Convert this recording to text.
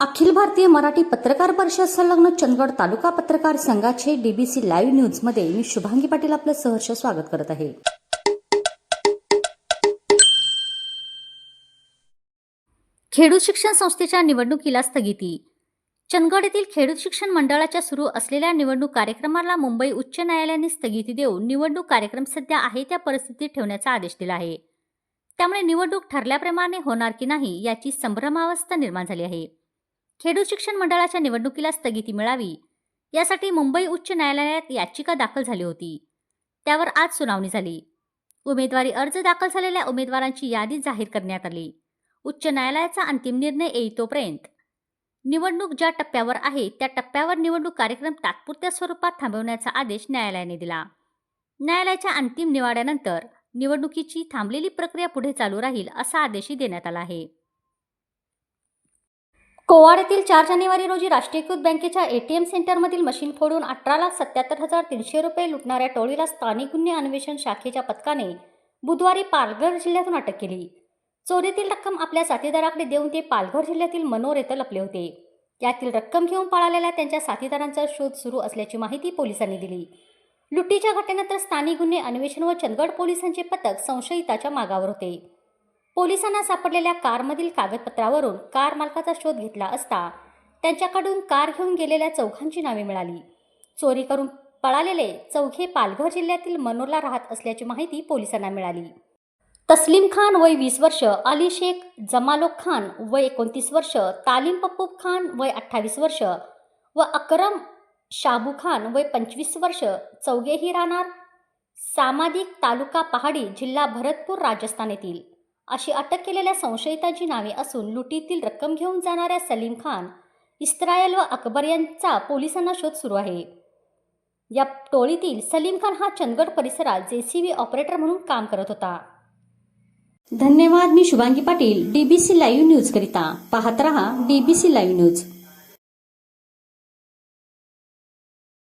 अखिल भारतीय मराठी पत्रकार परिषद संलग्न चंदगड तालुका पत्रकार संघाचे डीबीसी लाईव्ह न्यूजमध्ये मी शुभांगी पाटील आपलं सहर्ष स्वागत करत आहे. खेडूत शिक्षण संस्थेच्या निवडणुकीला स्थगिती. चंदगड येथील खेडूत शिक्षण मंडळाच्या सुरू असलेल्या निवडणूक कार्यक्रमाला मुंबई उच्च न्यायालयाने स्थगिती देऊन निवडणूक कार्यक्रम सध्या आहे त्या परिस्थितीत ठेवण्याचा आदेश दिला आहे. त्यामुळे निवडणूक ठरल्याप्रमाणे होणार की नाही याची संभ्रमावस्था निर्माण झाली आहे. खेडू शिक्षण मंडळाच्या निवडणुकीला स्थगिती मिळावी यासाठी मुंबई उच्च न्यायालयात याचिका दाखल झाली होती. त्यावर आज सुनावणी झाली. उमेदवारी अर्ज दाखल झालेल्या उमेदवारांची यादी जाहीर करण्यात आली. उच्च न्यायालयाचा अंतिम निर्णय येईतोपर्यंत निवडणूक ज्या टप्प्यावर आहे त्या टप्प्यावर निवडणूक कार्यक्रम तात्पुरत्या स्वरूपात थांबवण्याचा आदेश न्यायालयाने दिला. न्यायालयाच्या अंतिम निवाड्यानंतर निवडणुकीची थांबलेली प्रक्रिया पुढे चालू राहील असा आदेशही देण्यात आला आहे. कोवाड येथील चार जानेवारी रोजी राष्ट्रीयकृत बँकेच्या एटीएम सेंटरमधील मशीन फोडून अठरा लाख सत्याहत्तर हजार तीनशे रुपये लुटणाऱ्या टोळीला स्थानिक गुन्हे अन्वेषण शाखेच्या पथकाने बुधवारी पालघर जिल्ह्यातून अटक केली. चोरीतील रक्कम आपल्या साथीदाराकडे देऊन ते पालघर जिल्ह्यातील मनोर येथे लपले होते. यातील रक्कम घेऊन पळालेल्या त्यांच्या साथीदारांचा शोध सुरू असल्याची माहिती पोलिसांनी दिली. लुटीच्या घटनेनंतर स्थानिक गुन्हे अन्वेषण व चंदगड पोलिसांचे पथक संशयिताच्या मागावर होते. पोलिसांना सापडलेल्या कारमधील कागदपत्रावरून कार मालकाचा शोध घेतला असता त्यांच्याकडून कार घेऊन गेलेल्या चौघांची नावे मिळाली. चोरी करून पळालेले चौघे पालघर जिल्ह्यातील मनोरला राहत असल्याची माहिती पोलिसांना मिळाली. तस्लीम खान वय वीस वर्ष अली शेख जमालोक खान वय एकोणतीस वर्ष तालीम पप्पूब खान वय अठ्ठावीस वर्ष व अकरम शाबू खान वय पंचवीस वर्ष चौघेही राहणार. सामादिक तालुका पहाडी जिल्हा भरतपूर राजस्थान येथील. अशी अटक केलेल्या संशयिताची नावे असून लुटीतील रक्कम घेऊन जाणाऱ्या सलीम खान इस्रायल व अकबर यांचा पोलिसांना शोध सुरू आहे. या टोळीतील सलीम खान हा चंदगड परिसरात जे सी बी ऑपरेटर म्हणून काम करत होता. धन्यवाद मी Shubhangi Patil DBC live news करिता पाहत रहा डीबीसी लाईव्ह न्यूज.